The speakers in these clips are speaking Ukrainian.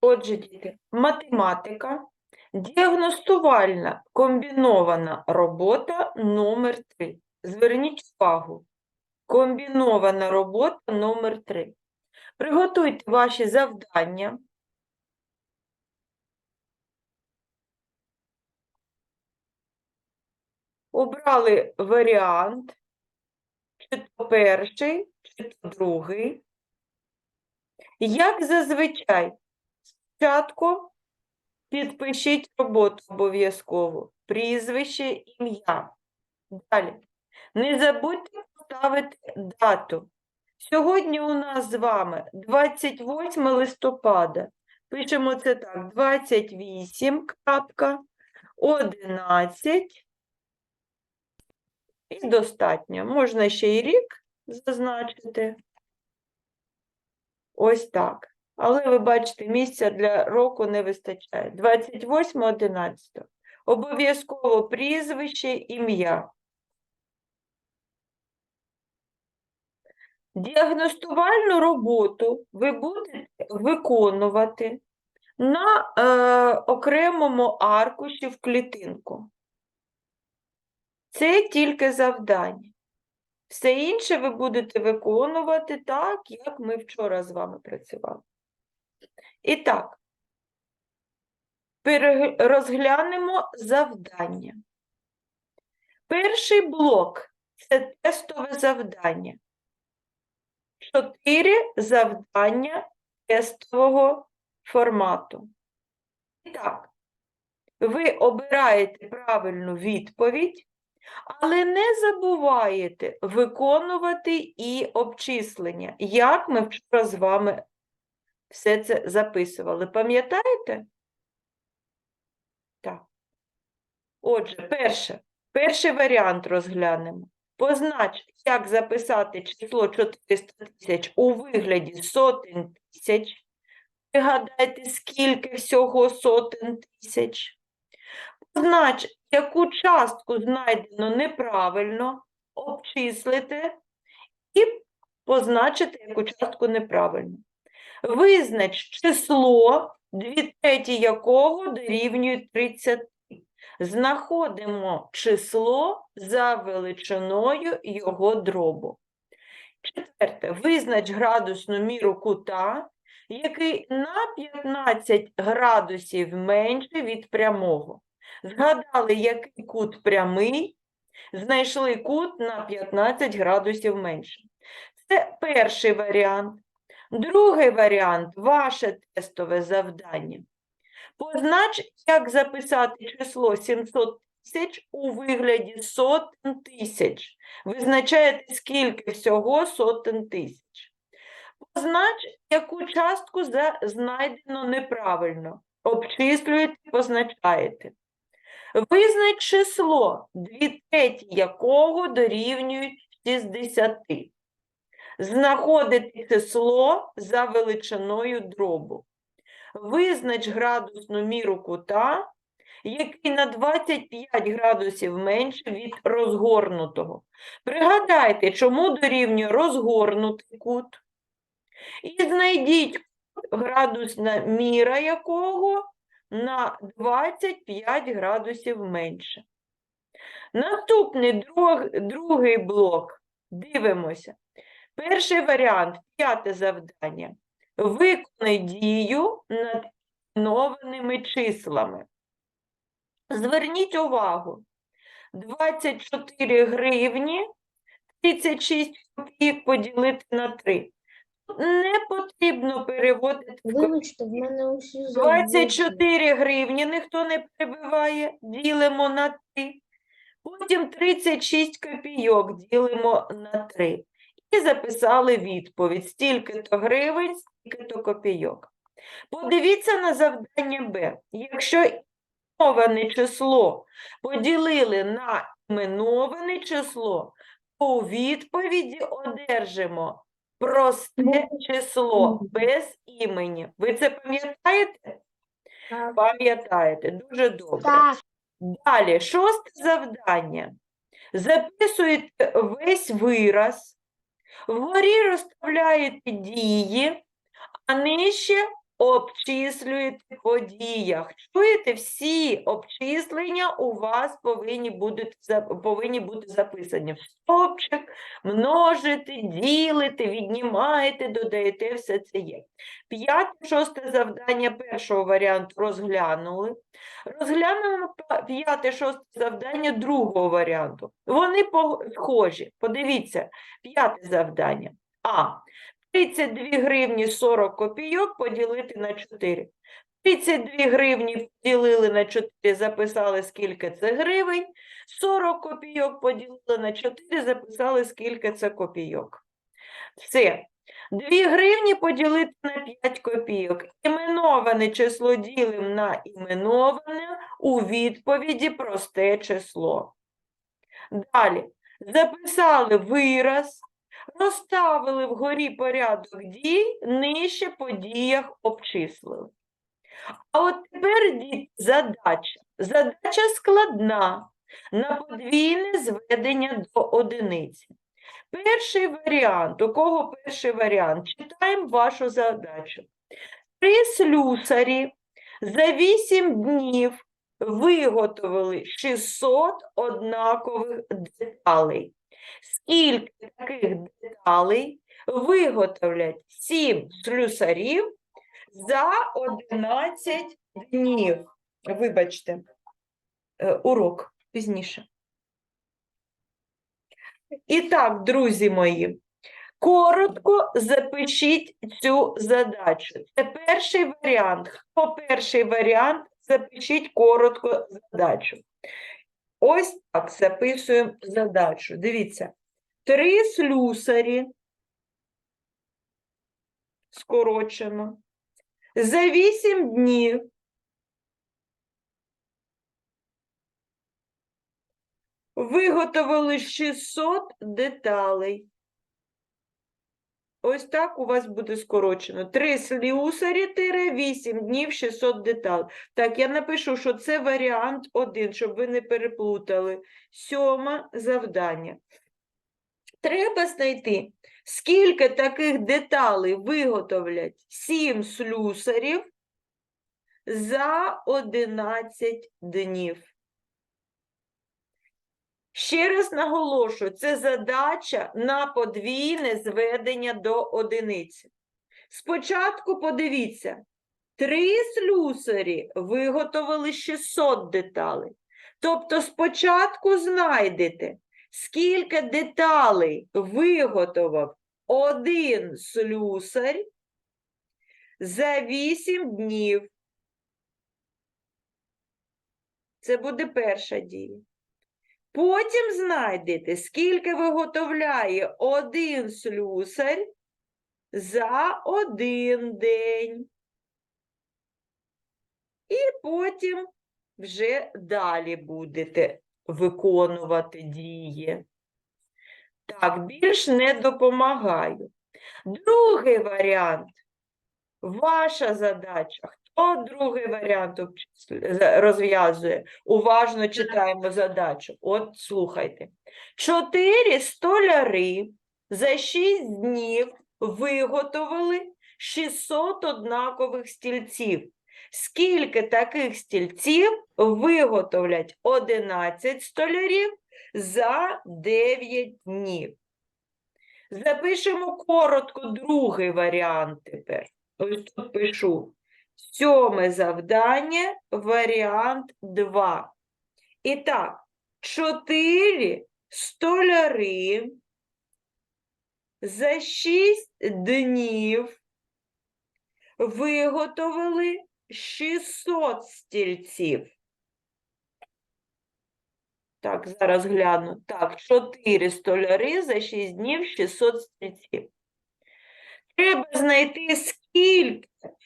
Отже, діти, математика, діагностувальна комбінована робота номер 3. Зверніть увагу. Комбінована робота номер 3. Приготуйте ваші завдання. Обрали варіант, чи то перший, чи то другий. Як зазвичай, спочатку підпишіть роботу обов'язково, прізвище, ім'я. Далі. Не забудьте поставити дату. Сьогодні у нас з вами 28 листопада. Пишемо це так: 28 крапка, 11 і достатньо. Можна ще й рік зазначити. Ось так. Але ви бачите, місця для року не вистачає. 28.11. Обов'язково прізвище, ім'я. Діагностувальну роботу ви будете виконувати на е, окремому аркуші в клітинку. Це тільки завдання. Все інше ви будете виконувати так, як ми вчора з вами працювали. І так, розглянемо завдання. Перший блок це тестове завдання. Чотири завдання тестового формату. І так, ви обираєте правильну відповідь, але не забуваєте виконувати і обчислення, як ми вчора з вами все це записували. Пам'ятаєте? Так. Отже, перше, перший варіант розглянемо. Познач, як записати число 400 тисяч у вигляді сотень тисяч. Пригадайте, скільки всього сотень тисяч. Познач, яку частку знайдено неправильно, обчислити і позначити, яку частку неправильно. Визнач число, дві треті якого дорівнюють 30. Знаходимо число за величиною його дробу. Четверте. Визнач градусну міру кута, який на 15 градусів менше від прямого. Згадали, який кут прямий, знайшли кут на 15 градусів менше. Це перший варіант. Другий варіант ваше тестове завдання. Познач, як записати число 700 тисяч у вигляді сотень тисяч. Визначаєте, скільки всього сотень тисяч. Познач, яку частку знайдено неправильно. Обчислюєте, позначаєте. Визнач число, дві треті якого дорівнюють 60. Знаходите число за величиною дробу. Визнач градусну міру кута, який на 25 градусів менше від розгорнутого. Пригадайте, чому дорівнює розгорнутий кут. І знайдіть градусна міра якого на 25 градусів менше. Наступний друг, другий блок. Дивимося. Перший варіант, п'яте завдання. Виконай дію над іменованими числами. Зверніть увагу. 24 гривні, 36 копійок поділити на 3. Не потрібно переводити в. Вибачте, в мене усі забули. 24 гривні ніхто не перебиває, ділимо на 3. Потім 36 копійок ділимо на 3. І записали відповідь. Стільки-то гривень, стільки-то копійок. Подивіться на завдання Б. Якщо іменоване число поділили на іменоване число, то у відповіді одержимо просте число без імені. Ви це пам'ятаєте? Пам'ятаєте, дуже добре. Так. Далі, шосте завдання. Записуєте весь вираз, вгорі розставляєте дії, а нижче обчислюєте по діях. Чуєте, всі обчислення у вас повинні, будуть, повинні бути записані в стовпчик, множите, ділите, віднімаєте, додаєте, все це є. П'яте, шосте завдання першого варіанту розглянули. Розглянемо п'яте, шосте завдання другого варіанту. Вони схожі. Подивіться, п'яте завдання. А. 32 гривні 40 копійок поділити на 4. 32 гривні поділили на 4, записали, скільки це гривень. 40 копійок поділили на 4, записали, скільки це копійок. Все. 2 гривні поділити на 5 копійок. Іменоване число ділимо на іменоване, у відповіді просте число. Далі. Записали вираз, розставили вгорі порядок дій, нижче по діях обчислили. А от тепер задача. Задача складна на подвійне зведення до одиниці. Перший варіант. У кого перший варіант? Читаємо вашу задачу. Три слюсарі за 8 днів виготовили 600 однакових деталей. Скільки таких деталей виготовлять 7 слюсарів за 11 днів? Вибачте, е, урок пізніше. І так, друзі мої, коротко запишіть цю задачу. Це перший варіант. Хто перший варіант, запишіть коротко задачу. Ось так записуємо задачу. Дивіться, три слюсарі, скорочено, за вісім днів виготовили 600 деталей. Ось так у вас буде скорочено. Три слюсарі тире 8 днів 600 деталей. Так, я напишу, що це варіант один, щоб ви не переплутали. Сьоме завдання. Треба знайти, скільки таких деталей виготовлять 7 слюсарів за 11 днів. Ще раз наголошую, це задача на подвійне зведення до одиниці. Спочатку подивіться, три слюсарі виготовили 600 деталей. Тобто спочатку знайдете, скільки деталей виготовив один слюсар за 8 днів. Це буде перша дія. Потім знайдете, скільки виготовляє один слюсар за один день. І потім вже далі будете виконувати дії. Так, більш не допомагаю. Другий варіант. Ваша задача. Хто другий варіант розв'язує? Уважно читаємо задачу. От слухайте. Чотири столяри за 6 днів виготовили 600 однакових стільців. Скільки таких стільців виготовлять 11 столярів за 9 днів? Запишемо коротко другий варіант тепер. Ось тут пишу. Сьоме завдання, варіант 2. І так, 4 столяри за 6 днів виготовили 600 стільців. Так, зараз гляну. Так, 4 столяри за 6 днів 600 стільців. Треба знайти, скільки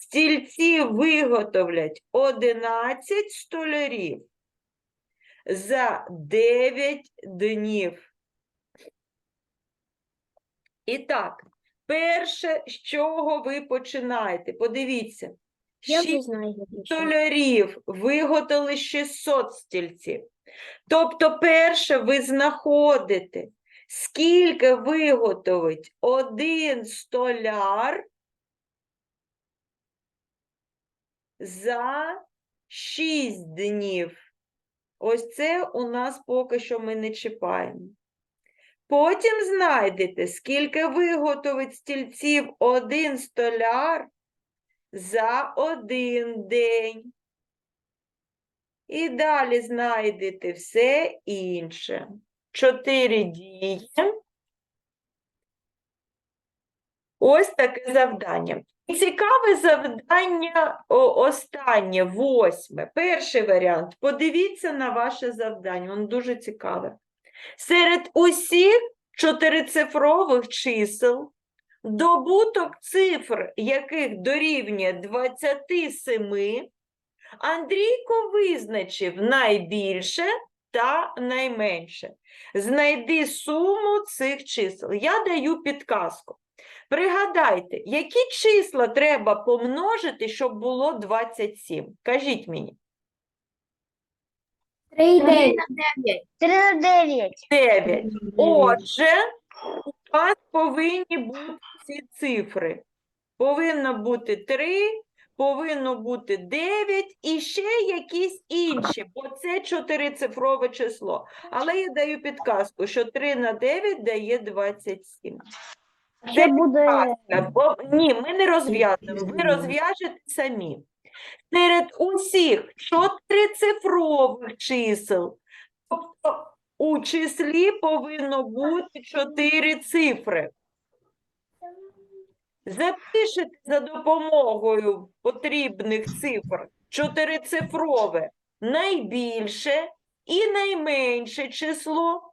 стільців виготовлять 11 столярів за 9 днів. І так, перше, з чого ви починаєте? Подивіться. Я шість знаю. запишу. столярів виготовили 600 стільців. Тобто, перше ви знаходите, скільки виготовить один столяр за 6 днів. Ось це у нас поки що ми не чіпаємо. Потім знайдете, скільки виготовить стільців один столяр за один день. І далі знайдете все інше. Чотири дії. Ось таке завдання. Цікаве завдання останнє, восьме. Перший варіант. Подивіться на ваше завдання, воно дуже цікаве. Серед усіх чотирицифрових чисел добуток цифр, яких дорівнює 27, Андрійко визначив найбільше та найменше. Знайди суму цих чисел. Я даю підказку. Пригадайте, які числа треба помножити, щоб було 27? Кажіть мені. Три і дев'ять. Три на дев'ять. 9. Отже, у вас повинні бути ці цифри. Повинно бути 3, повинно бути 9 і ще якісь інші, бо це чотирицифрове число. Але я даю підказку, що 3 на 9 дає 27. Це буде бо ні, ми не розв'язуємо, ви розв'яжете самі. Серед усіх чотирицифрових чисел, тобто у числі повинно бути чотири цифри. Запишете за допомогою потрібних цифр чотирицифрове найбільше і найменше число,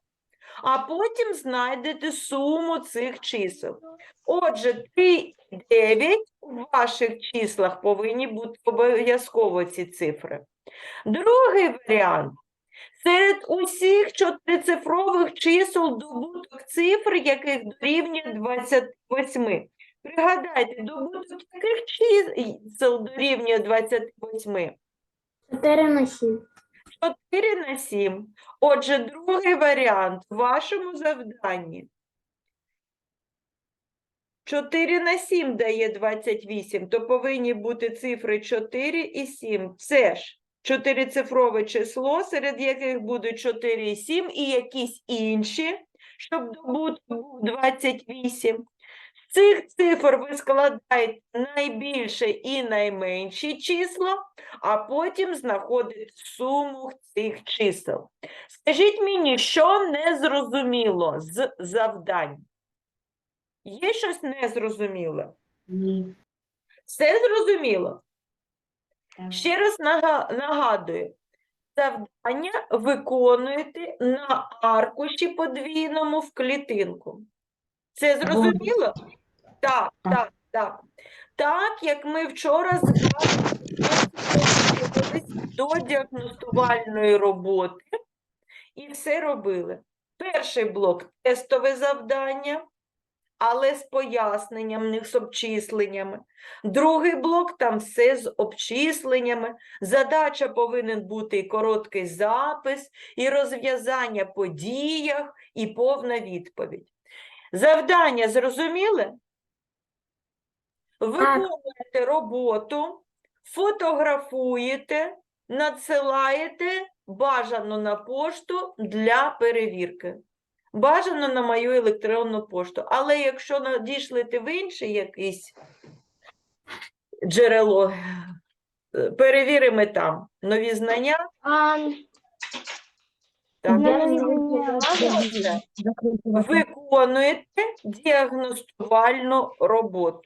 а потім знайдете суму цих чисел. Отже, 3 і 9 у ваших числах повинні бути обов'язково ці цифри. Другий варіант. Серед усіх чотирицифрових чисел добуток цифр, яких дорівнює 28. Пригадайте, добуток яких чисел дорівнює 28? Чотири на сім. 4 на 7. Отже, другий варіант в вашому завданні. 4 на 7 дає 28, то повинні бути цифри 4 і 7. Це ж чотирицифрове число, серед яких будуть 4 і 7, і якісь інші, щоб добуток був 28. Цих цифр ви складаєте найбільше і найменші числа, а потім знаходите суму цих чисел. Скажіть мені, що незрозуміло з завдань? Є щось незрозуміле? Ні. Все зрозуміло? Ще раз нагадую, завдання виконуєте на аркуші подвійному в клітинку. Це зрозуміло? Так, Так. так, так. Як ми вчора з вами до діагностувальної роботи і все робили. Перший блок тестове завдання, але з поясненням, не з обчисленнями. Другий блок там все з обчисленнями. Задача повинен бути і короткий запис, і розв'язання по діях, і повна відповідь. Завдання зрозуміли? Виконуєте роботу, фотографуєте, надсилаєте бажано на пошту для перевірки. Бажано на мою електронну пошту. Але якщо надішлете в інше якесь джерело, е, перевіримо там нові знання. А, Так, ну, ну, виконуєте діагностувальну роботу.